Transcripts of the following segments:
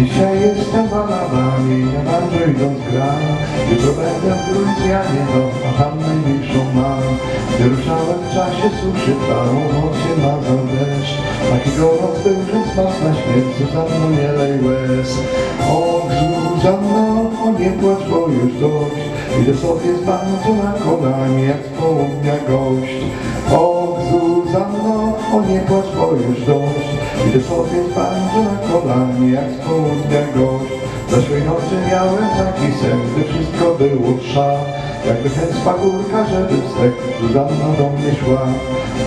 Dzisiaj jestem balabami, ja bardzo idąc gram Jutro będę w Gruzjanie, no a tam najmniejszą mam Wyruszałem w czasie suszy, noc się mazał deszcz. Taki gorąc był, że smas na śmierć, Zuzanno nie lej łez. O Zuzanno, o nie płacz, bo już dość. Idę sobie z bantu na kolanie, jak z południa gość. O Zuzanno, o nie płacz, bo już dość Idę sobie bantu na kolanie, jak południa gość. Zeszłej nocy miałem taki sen, gdy wszystko było trza. Jakby ten z pagórka, żeby wstek Zuzanna do mnie szła.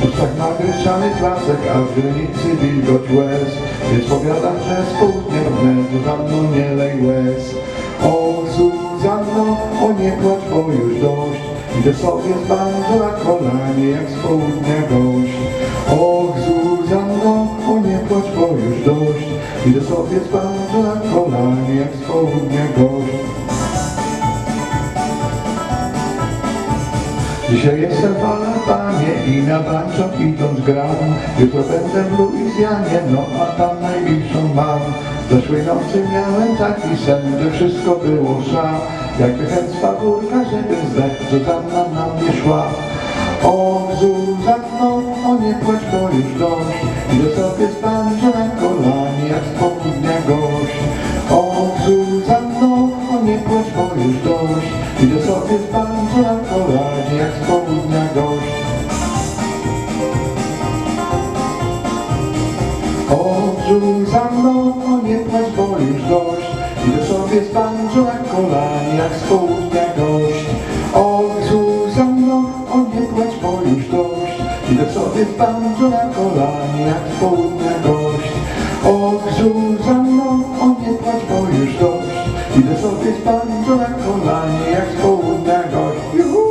W ustach nagryszany klasek, a w grynicy wilgoć łez. Więc powiadam, że z południa brnę Zuzanno nie lej łez. O Zuzanno, o nie płacz, bo już dość Idę sobie z bandu na kolanie, jak z południa gość. Och Idę sobie bandu na kolanie, jak z południa gość Dzisiaj jestem w Alabamie i na banczok idąc gram. Jutro będę w Luizjanie, no a tam najbliższą mam. Zeszłej nocy miałem taki sen, gdy wszystko było szা Jakby chęć z pagórka, żeby zdech, Zuzanna na mnie szła. O Zuzanno, o nie płacz, bo już dość. Idę sobie z banjo na płacz, bo już dość Idę sobie z na kolanie, jak z południa gość O Zuzanno, o nie płacz, bo już dość. Idę sobie z na kolanie, jak z południa gość O Zuzanno, o nie płacz, bo już dość. Idę sobie z na kolanie, jak z południa gość O Zuzanno, o nie płacz, bo już dość sobie stali do kolanie jak z połudnego. Juhu!